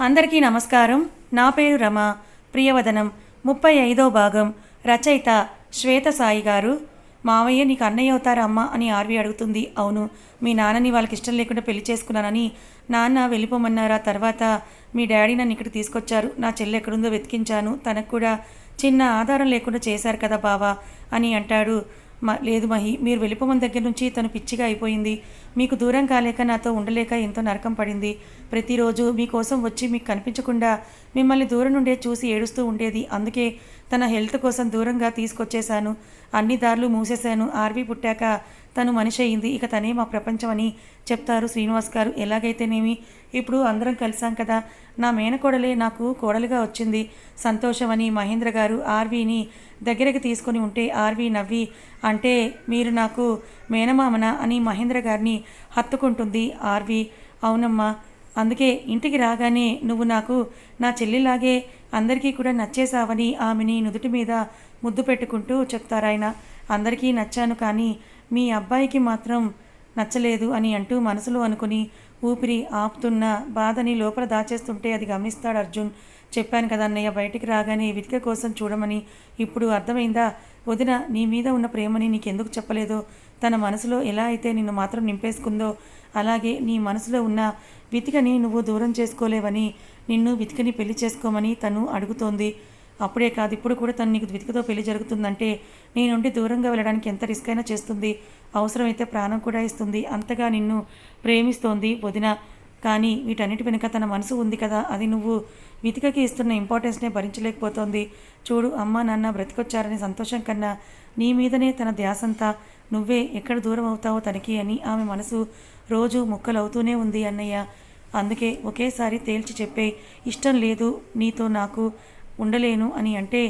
అందరికీ నమస్కారం. నా పేరు రమ. ప్రియవదనం ముప్పై ఐదో భాగం. రచయిత శ్వేత సాయి గారు. మావయ్య నీకు అన్నయ్య అవుతారా అమ్మ? అని ఆర్వి అడుగుతుంది. అవును. మీ నాన్నని వాళ్ళకి ఇష్టం లేకుండా పెళ్ళి చేసుకున్నానని నాన్న వెళ్ళిపోమన్నారా? తర్వాత మీ డాడీ నన్ను ఇక్కడ తీసుకొచ్చారు. నా చెల్లి ఎక్కడుందో వెతికించాను. తనకు కూడా చిన్న ఆధారం లేకుండా చేశారు కదా బావా అని అంటాడు లేదు మహి మీరు వెళ్ళిపోమని దగ్గర నుంచి తను పిచ్చిగా అయిపోయింది. మీకు దూరం కాలేక నాతో ఉండలేక ఎంతో నరకం పడింది. ప్రతిరోజు మీకోసం వచ్చి మీకు కనిపించకుండా మిమ్మల్ని దూరం నుండే చూసి ఏడుస్తూ ఉండేది. అందుకే తన హెల్త్ కోసం దూరంగా తీసుకొచ్చేశాను. అన్ని దారులు మూసేశాను. ఆర్వి పుట్టాక తను మనిషి అయింది. ఇక తనే మా ప్రపంచం అని చెప్తారు శ్రీనివాస్ గారు. ఎలాగైతేనేమి? ఇప్పుడు అందరం కలిసాం కదా. నా మేనకోడలే నాకు కోడలుగా వచ్చింది. సంతోషమని మహేంద్ర గారు ఆర్వీని దగ్గరికి తీసుకొని ఉంటే ఆర్వీ నవ్వి అంటే మీరు నాకు మేనమామన అని మహేంద్ర గారిని హత్తుకుంటుంది ఆర్వీ. అవునమ్మా అందుకే ఇంటికి రాగానే నువ్వు నాకు నా చెల్లిలాగే అందరికీ కూడా నచ్చేసావని ఆమెని నుదుటి మీద ముద్దు పెట్టుకుంటూ చెప్తారాయన. అందరికీ నచ్చాను కానీ మీ అబ్బాయికి మాత్రం నచ్చలేదు అని అంటూ మనసులో అనుకుని ఊపిరి ఆపుతున్న బాధని లోపల దాచేస్తుంటే అది గమనిస్తాడు అర్జున్. చెప్పాను కదా అన్నయ్య బయటికి రాగానే వితిక కోసం చూడమని. ఇప్పుడు అర్థమైందా? వదిన నీ మీద ఉన్న ప్రేమని నీకెందుకు చెప్పలేదో? తన మనసులో ఎలా అయితే నిన్ను మాత్రం నింపేసుకుందో అలాగే నీ మనసులో ఉన్న వితికని నువ్వు దూరం చేసుకోలేవని నిన్ను వితికని పెళ్ళి చేసుకోమని తను అడుగుతోంది. అప్పుడే కాదు ఇప్పుడు కూడా తను నీకు ద్వితికతో పెళ్ళి జరుగుతుందంటే నీ నుండి దూరంగా వెళ్ళడానికి ఎంత రిస్క్ అయినా చేస్తుంది. అవసరమైతే ప్రాణం కూడా ఇస్తుంది. అంతగా నిన్ను ప్రేమిస్తోంది వదిన. కానీ వీటన్నిటి వెనుక తన మనసు ఉంది కదా అది నువ్వు వితికకి ఇస్తున్న ఇంపార్టెన్స్నే భరించలేకపోతోంది. చూడు అమ్మ నాన్న బ్రతికొచ్చారనే సంతోషం కన్నా నీ మీదనే తన ధ్యాసంతా నువ్వే ఎక్కడ దూరం అవుతావో తనకి అని ఆమె మనసు రోజు ముక్కలవుతూనే ఉంది అన్నయ్య. అందుకే ఒకేసారి తేల్చి చెప్పే ఇష్టం లేదు నీతో నాకు ఉండలేను అని అంటే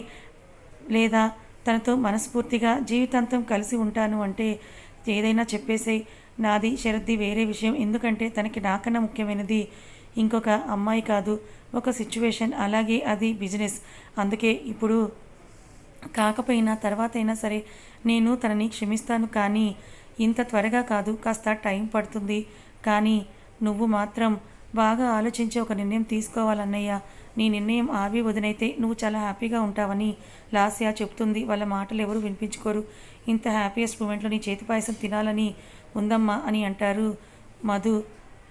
లేదా తనతో మనస్ఫూర్తిగా జీవితాంతం కలిసి ఉంటాను అంటే ఏదైనా చెప్పేసే నాది శరద్ది వేరే విషయం. ఎందుకంటే తనకి నాకన్నా ముఖ్యమైనది ఇంకొక అమ్మాయి కాదు ఒక సిచ్యువేషన్. అలాగే అది బిజినెస్. అందుకే ఇప్పుడు కాకపోయినా తర్వాత అయినా సరే నేను తనని క్షమిస్తాను. కానీ ఇంత త్వరగా కాదు కాస్త టైం పడుతుంది. కానీ నువ్వు మాత్రం బాగా ఆలోచించి ఒక నిర్ణయం తీసుకోవాలన్నయ్య. నీ నిర్ణయం ఆవి వదినైతే నువ్వు చాలా హ్యాపీగా ఉంటావని లాస్యా చెప్తుంది వాళ్ళ మాటలు ఎవరు వినిపించుకోరు. ఇంత హ్యాపీయెస్ట్ మూమెంట్లో నీ చేతి పాయసం తినాలని ఉందమ్మా అని అంటారు మధు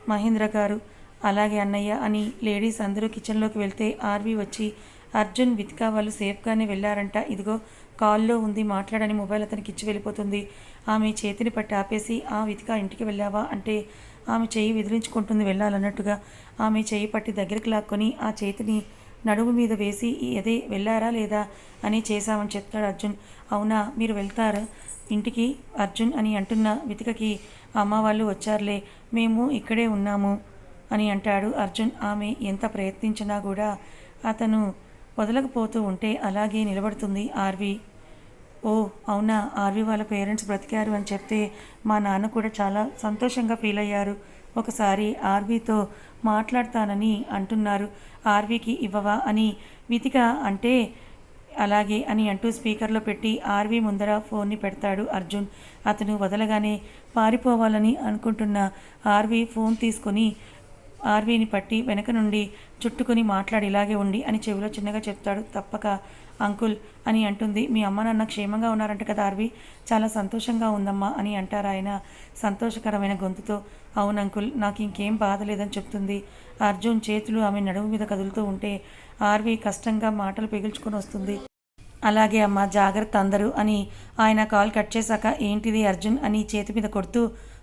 మహేంద్ర గారు. అలాగే అన్నయ్య అని లేడీస్ అందరూ కిచెన్లోకి వెళ్తే ఆర్వి వచ్చి అర్జున్ విత్కా వాళ్ళు సేఫ్గానే వెళ్ళారంట. ఇదిగో కాల్లో ఉంది మాట్లాడని మొబైల్ అతనికి ఇచ్చి వెళ్ళిపోతుంది. ఆమె చేతిని పట్టి ఆపేసి ఆ వితిక ఇంటికి వెళ్ళావా? అంటే ఆమె చేయి విదిలించుకుంటుంది వెళ్ళాలన్నట్టుగా. ఆమె చేయి పట్టి దగ్గరికి లాక్కొని ఆ చేతిని నడుము మీద వేసి అదే వెళ్ళారా లేదా? అని చేశామని చెప్తాడు అర్జున్. అవునా మీరు వెళ్తారా? ఇంటికి అర్జున్ అని అంటున్న వితికకి అమ్మ వాళ్ళు వచ్చారులే మేము ఇక్కడే ఉన్నాము అని అంటాడు అర్జున్. ఆమె ఎంత ప్రయత్నించినా కూడా అతను వదలకపోతూ ఉంటే అలాగే నిలబడుతుంది ఆర్వి. ఓ అవునా? ఆర్వి వాళ్ళ పేరెంట్స్ బ్రతికారు అని చెప్తే మా నాన్న కూడా చాలా సంతోషంగా ఫీల్ అయ్యారు. ఒకసారి ఆర్వీతో మాట్లాడతానని అంటున్నారు. ఆర్వీకి ఇవ్వవా అని వితిక అంటే అలాగే అని అంటూ స్పీకర్లో పెట్టి ఆర్వీ ముందర ఫోన్ని పెడతాడు అర్జున్. అతను వదలగానే పారిపోవాలని అనుకుంటున్న ఆర్వీ ఫోన్ తీసుకొని ఆర్వీని పట్టి వెనక నుండి చుట్టుకొని మాట్లాడి ఇలాగే ఉండి అని చెవిలో చిన్నగా చెప్తాడు. తప్పక అంకుల్ అని అంటుంది. మీ అమ్మ నాన్న క్షేమంగా ఉన్నారంట కదా ఆర్వి చాలా సంతోషంగా ఉందమ్మా అని అంటారు ఆయన సంతోషకరమైన గొంతుతో. అవును అంకుల్ నాకు ఇంకేం బాధ లేదని చెప్తుంది. అర్జున్ చేతులు ఆమె నడుము మీద కదులుతూ ఉంటే ఆర్వి కష్టంగా మాటలు పిగుల్చుకొని వస్తుంది. అలాగే అమ్మ జాగ్రత్త అందరూ అని ఆయన కాల్ కట్ చేశాక ఏంటిది అర్జున్ అని చేతి మీద కొడుతూ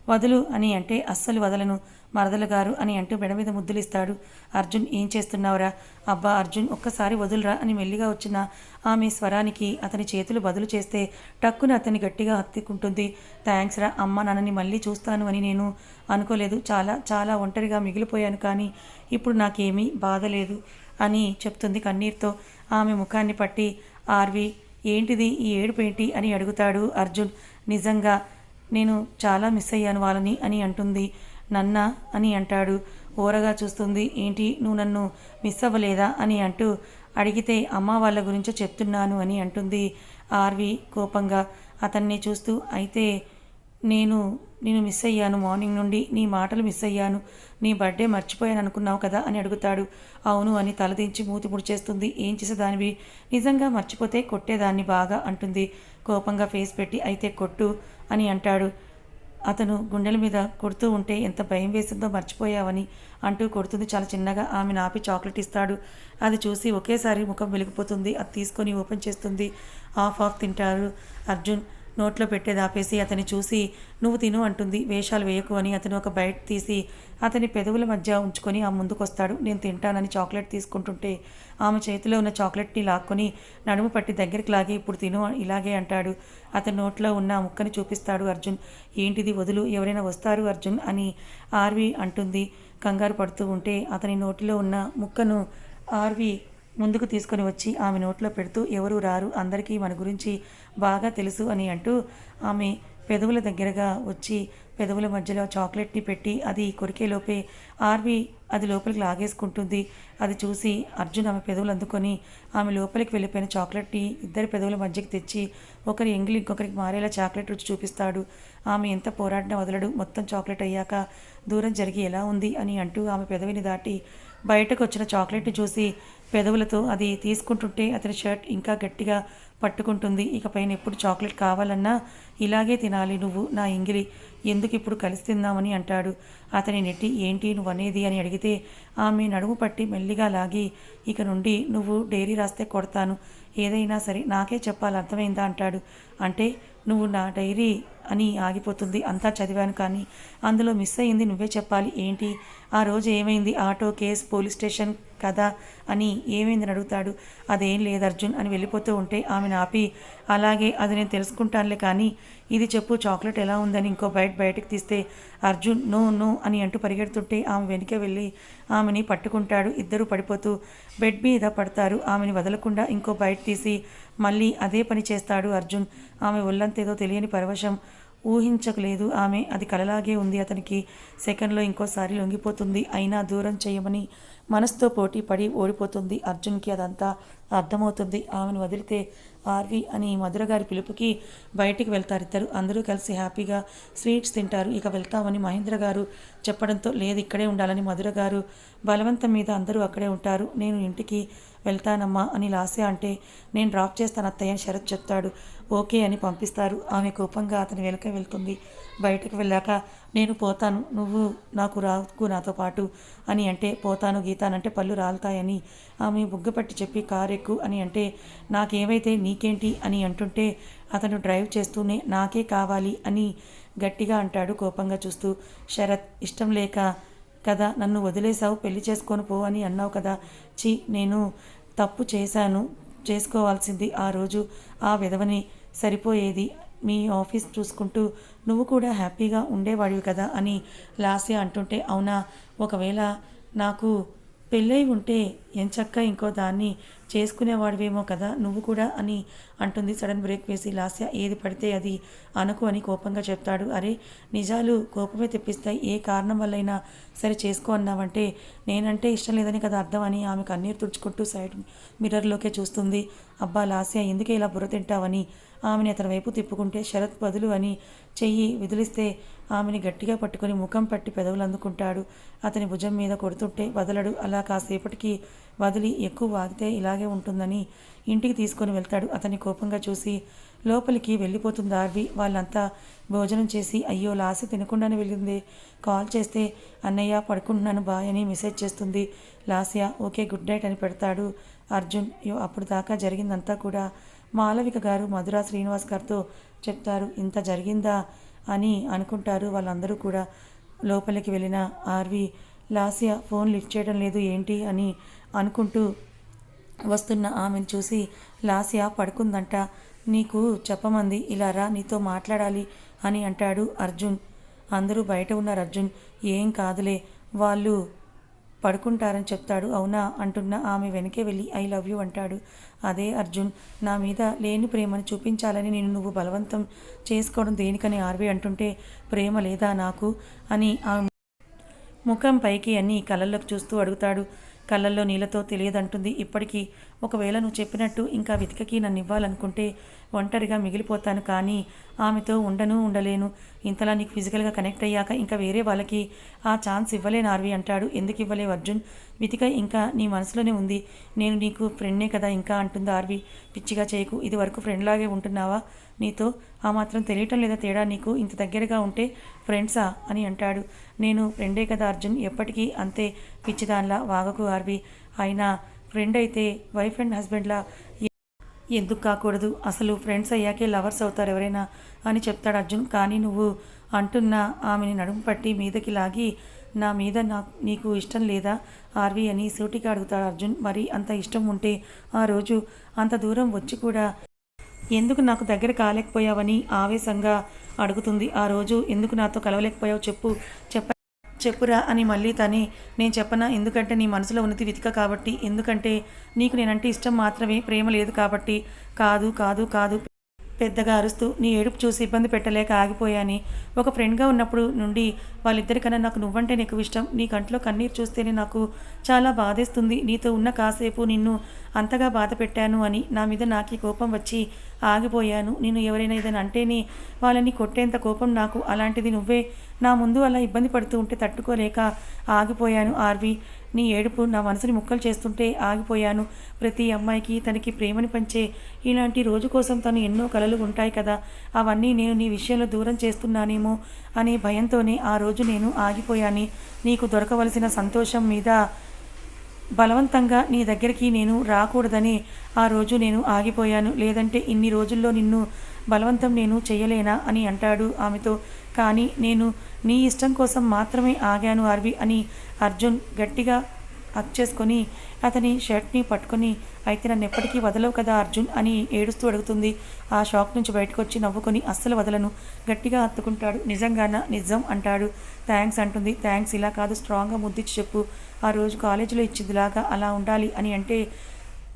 వదులు అని అంటే అస్సలు వదలను. మరదలు గారు అని అంటూ మెడ మీద ముద్దులిస్తాడు. అర్జున్ ఏం చేస్తున్నావురా? అబ్బా అర్జున్ ఒక్కసారి వదులురా అని మెల్లిగా వచ్చిన ఆమె స్వరానికి అతని చేతులు బదులు చేస్తే టక్కున అతన్ని గట్టిగా హత్తుకుంటుంది. థ్యాంక్స్ రా అమ్మ నాన్నని మళ్ళీ చూస్తాను అని నేను అనుకోలేదు. చాలా చాలా ఒంటరిగా మిగిలిపోయాను కానీ ఇప్పుడు నాకేమీ బాధ లేదు అని చెప్తుంది కన్నీరుతో. ఆమె ముఖాన్ని పట్టి ఆర్వి ఏంటిది ఈ ఏడుపు ఏంటి? అని అడుగుతాడు అర్జున్. నిజంగా నేను చాలా మిస్ అయ్యాను వాళ్ళని అని అంటుంది. నన్న అని అంటాడు. ఓరగా చూస్తుంది. ఏంటి? నువ్వు నన్ను మిస్ అవ్వలేదా? అని అంటూ అడిగితే అమ్మ వాళ్ళ గురించో చెప్తున్నాను అని అంటుంది. ఆర్వి కోపంగా అతన్ని చూస్తూ అయితే నేను నేను మిస్ అయ్యాను. మార్నింగ్ నుండి నీ మాటలు మిస్ అయ్యాను. నీ బర్త్డే మర్చిపోయాను అనుకున్నావు కదా? అని అడుగుతాడు. అవును అని తలదించి మూతి ముడిచేస్తుంది ఏం చేసేదానివి? నిజంగా మర్చిపోతే కొట్టేదాన్ని బాగా అంటుంది. కోపంగా ఫేస్ పెట్టి అయితే కొట్టు అని అంటాడు. అతను గుండెల మీద కొడుతూ ఉంటే ఎంత భయం వేసిందో మర్చిపోయావని అంటూ కొడుతుంది. చాలా చిన్నగా ఆమె నాపి చాక్లెట్ ఇస్తాడు. అది చూసి ఒకేసారి ముఖం వెలిగిపోతుంది. అది తీసుకొని ఓపెన్ చేస్తుంది. ఆఫ్ ఆఫ్ తింటారు అర్జున్. నోట్లో పెట్టేది ఆపేసి అతని చూసి నువ్వు తిను అంటుంది. వేషాలు వేయకు అని అతను ఒక బయట తీసి అతని పెదవుల మధ్య ఉంచుకొని ఆ ముందుకొస్తాడు. నేను తింటానని చాక్లెట్ తీసుకుంటుంటే ఆమె చేతిలో ఉన్న చాక్లెట్ని లాక్కొని నడుము పట్టి దగ్గరికి లాగి ఇప్పుడు తిను ఇలాగే అంటాడు. అతని నోట్లో ఉన్న ముక్కని చూపిస్తాడు. అర్జున్ ఏంటిది వదులు? ఎవరైనా వస్తారు అర్జున్ అని ఆర్వి అంటుంది. కంగారు పడుతూ ఉంటే అతని నోటిలో ఉన్న ముక్కను ఆర్వి ముందుకు తీసుకొని వచ్చి ఆమె నోట్లో పెడుతూ ఎవరు రారు అందరికీ మన గురించి బాగా తెలుసు అని అంటూ ఆమె పెదవుల దగ్గరగా వచ్చి పెదవుల మధ్యలో చాక్లెట్ని పెట్టి అది కొరికేలోపే ఆర్వి అది లోపలికి లాగేసుకుంటుంది. అది చూసి అర్జున్ ఆమె పెదవులు అందుకొని ఆమె లోపలికి వెళ్ళిపోయిన చాక్లెట్ని ఇద్దరి పెదవుల మధ్యకి తెచ్చి ఒకరి ఎంగిలి ఇంకొకరికి మారేలా చాక్లెట్ రుచి చూపిస్తాడు. ఆమె ఎంత పోరాడినా వదలడు మొత్తం చాక్లెట్ అయ్యాక దూరం జరిగి ఎలా ఉంది అని అంటూ ఆమె పెదవిని దాటి బయటకు వచ్చిన చాక్లెట్ని చూసి పెదవులతో అది తీసుకుంటుంటే అతని షర్ట్ ఇంకా గట్టిగా పట్టుకుంటుంది. ఇక పైన ఎప్పుడు చాక్లెట్ కావాలన్నా ఇలాగే తినాలి నువ్వు నా ఇంగిలి. ఎందుకు ఇప్పుడు కలిసి తిందామని అంటాడు. అతని నెట్టి ఏంటి నువ్వు అనేది అని అడిగితే ఆమె నడుము పట్టి మెల్లిగా లాగి ఇక నుండి నువ్వు డైరీ రాస్తే కొడతాను. ఏదైనా సరే నాకే చెప్పాలి అర్థమైందా? అంటాడు. అంటే నువ్వు నా డైరీ అని ఆగిపోతుంది అంతా చదివాను కానీ అందులో మిస్ అయింది నువ్వే చెప్పాలి. ఏంటి? ఆ రోజు ఏమైంది? ఆటో కేస్ పోలీస్ స్టేషన్ కదా అని ఏమైందని అడుగుతాడు. అదేం లేదు అర్జున్ అని వెళ్ళిపోతూ ఉంటే ఆమెను ఆపి అలాగే అది నేను తెలుసుకుంటానులే కానీ ఇది చెప్పు చాక్లెట్ ఎలా ఉందని ఇంకో బయట బయటకు తీస్తే అర్జున్ నో నో అని అంటూ పరిగెడుతుంటే ఆమె వెనుక వెళ్ళి ఆమెని పట్టుకుంటాడు. ఇద్దరు పడిపోతూ బెడ్ మీద పడతారు. ఆమెని వదలకుండా ఇంకో బయట తీసి మళ్ళీ అదే పని చేస్తాడు అర్జున్. ఆమె ఒళ్ళంతేదో తెలియని పరవశం. ఊహించకలేదు. ఆమె అది కలలాగే ఉంది. అతనికి సెకండ్లో ఇంకోసారి లొంగిపోతుంది. అయినా దూరం చేయమని మనసుతో పోటీ పడి ఓడిపోతుంది. అర్జున్కి అదంతా అర్థమవుతుంది. ఆమెను వదిలితే ఆర్వి అని మధురగారి పిలుపుకి బయటికి వెళ్తారు ఇద్దరు. అందరూ కలిసి హ్యాపీగా స్వీట్స్ తింటారు. ఇక వెళ్తామని మహేంద్ర గారు చెప్పడంతో లేదు ఇక్కడే ఉండాలని మధుర గారు బలవంతం మీద అందరూ అక్కడే ఉంటారు. నేను ఇంటికి వెళ్తానమ్మా అని లాస్య అంటే నేను డ్రాప్ చేస్తాను అత్తయ్య శరత్ చెప్తాడు. ఓకే అని పంపిస్తారు. ఆమె కోపంగా అతని వెనుక వెళ్తుంది. బయటకు వెళ్ళాక నేను పోతాను. నువ్వు నాకు రాకు నాతో పాటు అని అంటే పోతాను గీతానంటే పళ్ళు రాలుతాయని. ఆమె బుగ్గపట్టి చెప్పి కారు ఎక్కు అని అంటే నాకేమైతే నీకేంటి అని అంటుంటే అతను డ్రైవ్ చేస్తూనే నాకే కావాలి అని గట్టిగా అంటాడు కోపంగా చూస్తూ. శరత్ ఇష్టం లేక కదా నన్ను వదిలేసావు పెళ్ళి చేసుకొని పో అని అన్నావు కదా. చి నేను తప్పు చేశాను చేసుకోవాల్సింది ఆ రోజు. ఆ విధవని సరిపోయేది మీ ఆఫీస్ చూసుకుంటూ నువ్వు కూడా హ్యాపీగా ఉండేవాడివి కదా అని లాస్య అంటుంటే అవునా? ఒకవేళ నాకు పెళ్ళై ఉంటే ఎంచక్క ఇంకో దాన్ని చేసుకునేవాడివేమో కదా నువ్వు కూడా అని అంటుంది. సడన్ బ్రేక్ వేసి లాస్య ఏది పడితే అది అనుకు అని కోపంగా చెప్తాడు. అరే నిజాలు కోపమే తెప్పిస్తాయి. ఏ కారణం వల్లైనా సరే చేసుకో అన్నావంటే నేనంటే ఇష్టం లేదని కదా అర్థం అని ఆమె కన్నీరు తుడుచుకుంటూ సైడ్ మిర్రర్లోకే చూస్తుంది. అబ్బా లాస్య ఎందుకే ఇలా బుర్ర తింటావని ఆమెని అతని వైపు తిప్పుకుంటే శరత్ బదులు అని చెయ్యి విదిలిస్తే ఆమెని గట్టిగా పట్టుకొని ముఖం పట్టి పెదవులు అందుకుంటాడు. అతని భుజం మీద కొడుతుంటే వదలడు. అలా కాసేపటికి వదిలి ఎక్కువ వాగితే ఇలాగే ఉంటుందని ఇంటికి తీసుకొని వెళ్తాడు. అతన్ని కోపంగా చూసి లోపలికి వెళ్ళిపోతుంది ఆర్వి వాళ్ళంతా భోజనం చేసి అయ్యో లాసి తినకుండానే వెళ్ళింది. కాల్ చేస్తే అన్నయ్య పడుకుంటున్నాను బాయ్ అని మెసేజ్ చేస్తుంది లాస్య. ఓకే గుడ్ నైట్ అని పెడతాడు అర్జున్. అయ్యో అప్పుడు దాకా జరిగిందంతా కూడా మాలవిక గారు మధురా శ్రీనివాస్ గారితో చెప్తారు. ఇంత జరిగిందా అని అనుకుంటారు వాళ్ళందరూ కూడా. లోపలికి వెళ్ళిన ఆర్వి లాసియా ఫోన్ లిఫ్ట్ చేయడం లేదు ఏంటి? అని అనుకుంటూ వస్తున్న ఆమెను చూసి లాస్య పడుకుందంట. నీకు చెప్పమంది ఇలా రా నీతో మాట్లాడాలి అని అంటాడు అర్జున్. అందరూ బయట ఉన్నారు అర్జున్. ఏం కాదులే వాళ్ళు పడుకుంటారని చెప్తాడు. అవునా? అంటున్న ఆమె వెనకే వెళ్ళి ఐ లవ్ యూ అంటాడు. అదే అర్జున్ నా మీద లేని ప్రేమను చూపించాలని నేను నువ్వు బలవంతం చేసుకోవడం దేనికని ఆర్వి అంటుంటే ప్రేమ లేదా నాకు? అని ఆమె ముఖం పైకి అన్ని కళ్ళల్లోకి చూస్తూ అడుగుతాడు. కళ్ళల్లో నీళ్ళతో తెలియదంటుంది. ఇప్పటికీ ఒకవేళ నువ్వు చెప్పినట్టు ఇంకా వెతికకి నన్ను ఇవ్వాలనుకుంటే ఒంటరిగా మిగిలిపోతాను కానీ ఆమెతో ఉండను ఉండలేను. ఇంతలా నీకు ఫిజికల్గా కనెక్ట్ అయ్యాక ఇంకా వేరే వాళ్ళకి ఆ ఛాన్స్ ఇవ్వలేను ఆర్వి అంటాడు. ఎందుకు ఇవ్వలేవు అర్జున్? వితిక ఇంకా నీ మనసులోనే ఉంది. నేను నీకు ఫ్రెండ్నే కదా ఇంకా అంటుంది ఆర్వి. పిచ్చిగా చేయకు. ఇది వరకు ఫ్రెండ్లాగే ఉంటున్నావా? నీతో ఆ మాత్రం తెలియటం లేదా తేడా నీకు? ఇంత దగ్గరగా ఉంటే ఫ్రెండ్సా అని అంటాడు. నేను ఫ్రెండే కదా అర్జున్? ఎప్పటికీ అంతే. పిచ్చిదాన్లా వాగకు ఆర్వి. అయినా ఫ్రెండ్ అయితే వైఫ్ అండ్ హస్బెండ్లా ఎందుకు కాకూడదు? అసలు ఫ్రెండ్స్ అయ్యాకే లవర్స్ అవుతారు ఎవరైనా అని చెప్తాడు అర్జున్. కానీ నువ్వు అంటున్న ఆమెని నడుము పట్టి మీదకి లాగి నా మీద నా నీకు ఇష్టం లేదా? ఆర్వి అని సూటిగా అడుగుతాడు అర్జున్. మరి అంత ఇష్టం ఉంటే ఆ రోజు అంత దూరం వచ్చి కూడా ఎందుకు నాకు దగ్గర కాలేకపోయావని ఆవేశంగా అడుగుతుంది. ఆ రోజు ఎందుకు నాతో కలవలేకపోయావు చెప్పు చెప్ప చెప్పురా అని మళ్ళీ తని నేను చెప్పనా? ఎందుకంటే నీ మనసులో ఉన్నది వితిక కాబట్టి. ఎందుకంటే నీకు నేనంటే ఇష్టం మాత్రమే ప్రేమ లేదు కాబట్టి. కాదు కాదు కాదు. పెద్దగా అరుస్తూ నీ ఏడుపు చూసి ఇబ్బంది పెట్టలేక ఆగిపోయాని. ఒక ఫ్రెండ్గా ఉన్నప్పుడు నుండి వాళ్ళిద్దరికన్నా నాకు నువ్వంటే నీకు ఇష్టం. నీ కంట్లో కన్నీరు చూస్తేనే నాకు చాలా బాధేస్తుంది. నీతో ఉన్న కాసేపు నిన్ను అంతగా బాధ పెట్టాను అని నా మీద నాకు కోపం వచ్చి ఆగిపోయాను. నేను ఎవరైనా ఏదైనా అంటేనే వాళ్ళని కొట్టేంత కోపం నాకు. అలాంటిది నువ్వే నా ముందు అలా ఇబ్బంది పడుతూ ఉంటే తట్టుకోలేక ఆగిపోయాను ఆర్వి. నీ ఏడుపు నా మనసుని ముక్కలు చేస్తుంటే ఆగిపోయాను. ప్రతి అమ్మాయికి తనకి ప్రేమని పంచే ఇలాంటి రోజు కోసం తను ఎన్నో కలలు ఉంటాయి కదా. అవన్నీ నేను నీ విషయంలో దూరం చేస్తున్నానేమో అనే భయంతోనే ఆ రోజు నేను ఆగిపోయాను. నీకు దొరకవలసిన సంతోషం మీద బలవంతంగా నీ దగ్గరికి నేను రాకూడదని ఆ రోజు నేను ఆగిపోయాను. లేదంటే ఇన్ని రోజుల్లో నిన్ను బలవంతం నేను చేయలేనా అని అంటాడు ఆమెతో. కానీ నేను నీ ఇష్టం కోసం మాత్రమే ఆగాను అర్వి అని అర్జున్ గట్టిగా హక్ చేసుకొని అతని షర్ట్ని పట్టుకొని అయితే నన్ను ఎప్పటికీ వదలవు కదా అర్జున్ అని ఏడుస్తూ అడుగుతుంది. ఆ షాక్ నుంచి బయటకు వచ్చి నవ్వుకొని అస్సలు వదలను గట్టిగా హత్తుకుంటాడు. నిజంగానా? నిజం అంటాడు. థ్యాంక్స్ అంటుంది. థ్యాంక్స్ ఇలా కాదు. స్ట్రాంగ్గా ముద్దిచ్చి చెప్పు. ఆ రోజు కాలేజీలో ఇచ్చిందిలాగా అలా ఉండాలి అని అంటే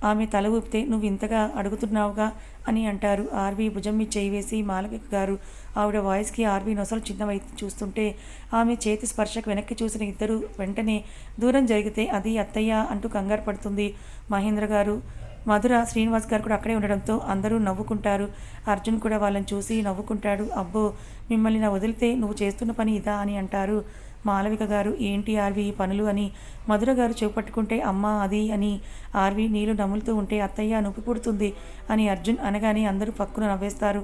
ఆమె తల ఊపితే నువ్వు ఇంతగా అడుగుతున్నావుగా? అని అంటారు. ఆర్వి భుజం మీద చేయి వేసి మాలవిక గారు ఆవిడ వాయిస్కి ఆర్వి నొసలు చిన్నవై చూస్తుంటే ఆమె చేతి స్పర్శకు వెనక్కి చూసిన ఇద్దరు వెంటనే దూరం జరిగితే అది అత్తయ్య అంటూ కంగారు పడుతుంది మహేంద్ర గారు. మధుర శ్రీనివాస్ గారు కూడా అక్కడే ఉండడంతో అందరూ నవ్వుకుంటారు. అర్జున్ కూడా వాళ్ళని చూసి నవ్వుకుంటాడు. అబ్బో మిమ్మల్ని నా వదిలితే నువ్వు చేస్తున్న పని ఇదా? అని అంటారు. మాలవిక గారు ఏంటి ఆర్వి ఈ పనులు? అని మధుర గారు చేపట్టుకుంటే అమ్మ అది అని ఆర్వి నీళ్ళు నములుతూ ఉంటే అత్తయ్య నొప్పి పుడుతుంది అని అర్జున్ అనగానే అందరూ పక్కున నవ్వేస్తారు.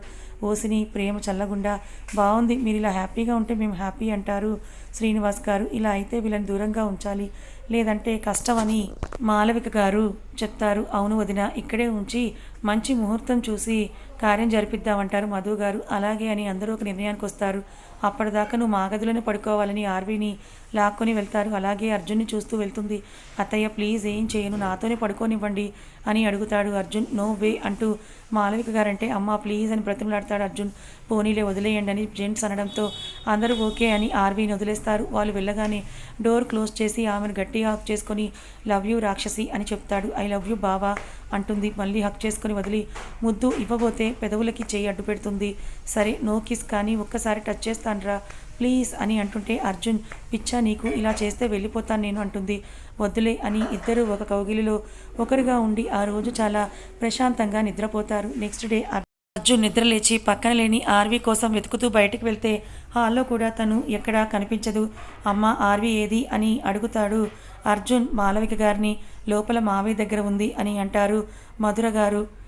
ఓసిని ప్రేమ చల్లగుండా బాగుంది మీరు ఇలా హ్యాపీగా ఉంటే మేము హ్యాపీ అంటారు శ్రీనివాస్ గారు. ఇలా అయితే వీళ్ళని దూరంగా ఉంచాలి లేదంటే కష్టమని మాలవిక గారు చెప్తారు. అవును వదిన ఇక్కడే ఉంచి మంచి ముహూర్తం చూసి కార్యం జరిపిద్దామంటారు మధు గారు. అలాగే అని అందరూ ఒక నిర్ణయానికి వస్తారు అప్పటిదాకా నువ్వు మా గదిలోనే పడుకోవాలని ఆర్వీని లాక్కొని వెళ్తారు. అలాగే అర్జున్ని చూస్తూ వెళ్తుంది. అత్తయ్య ప్లీజ్ ఏం చేయను నాతోనే పడుకోనివ్వండి అని అడుగుతాడు అర్జున్. నో వే అంటూ మాలవిక గారంటే అమ్మ ప్లీజ్ అని బ్రతిమలాడతాడు అర్జున్. పోనీలే వదిలేయండి అని జెంట్స్ అనడంతో అందరూ ఓకే అని ఆర్వీని వదిలేస్తారు. వాళ్ళు వెళ్ళగానే డోర్ క్లోజ్ చేసి ఆమెను గట్టిగా హక్ చేసుకొని లవ్ యూ రాక్షసి అని చెప్తాడు. ఐ లవ్ యూ బావా అంటుంది. మళ్ళీ హక్ చేసుకొని వదిలి ముద్దు ఇవ్వబోతే పెదవులకి చేయి అడ్డు పెడుతుంది సరే నో కిస్ కానీ ఒక్కసారి టచ్ చేస్తానరా ప్లీజ్ అని అంటుంటే అర్జున్ పిచ్చా నీకు ఇలా చేస్తే వెళ్ళిపోతాను నేను అంటుంది. వద్దులే అని ఇద్దరు ఒక కౌగిలిలో ఒకరుగా ఉండి ఆ రోజు చాలా ప్రశాంతంగా నిద్రపోతారు. నెక్స్ట్ డే అర్జున్ నిద్రలేచి పక్కన లేని ఆర్వీ కోసం వెతుకుతూ బయటకు వెళ్తే హాల్లో కూడా తను ఎక్కడా కనిపించదు. అమ్మ ఆర్వీ ఏది? అని అడుగుతాడు అర్జున్ మాలవిక గారిని. లోపల మావయ్య దగ్గర ఉంది అని అంటారు మధుర గారు.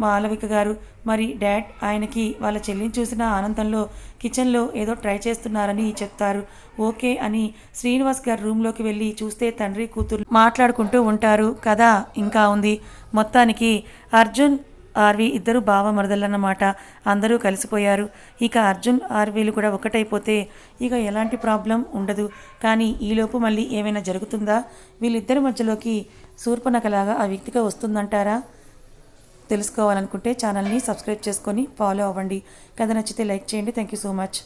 మాలవిక గారు. మరి డాడ్ ఆయనకి వాళ్ళ చెల్లిని చూసిన ఆనందంలో కిచెన్లో ఏదో ట్రై చేస్తున్నారని చెప్తారు. ఓకే అని శ్రీనివాస్ గారు రూమ్లోకి వెళ్ళి చూస్తే తండ్రి కూతురు మాట్లాడుకుంటూ ఉంటారు. కదా ఇంకా ఉంది. మొత్తానికి అర్జున్ ఆర్వి ఇద్దరు బావ మరదలన్నమాట అందరూ కలిసిపోయారు. ఇక అర్జున్ ఆర్వీలు కూడా ఒకటైపోతే ఇక ఎలాంటి ప్రాబ్లం ఉండదు. కానీ ఈలోపు మళ్ళీ ఏమైనా జరుగుతుందా? వీళ్ళిద్దరి మధ్యలోకి శూర్పనకలాగా ఆ వ్యక్తిగా వస్తుందంటారా? తెలుసుకోవాలనుకుంటే ఛానల్ని సబ్స్క్రైబ్ చేసుకొని ఫాలో అవ్వండి. కథ నచ్చితే లైక్ చేయండి. Thank you so much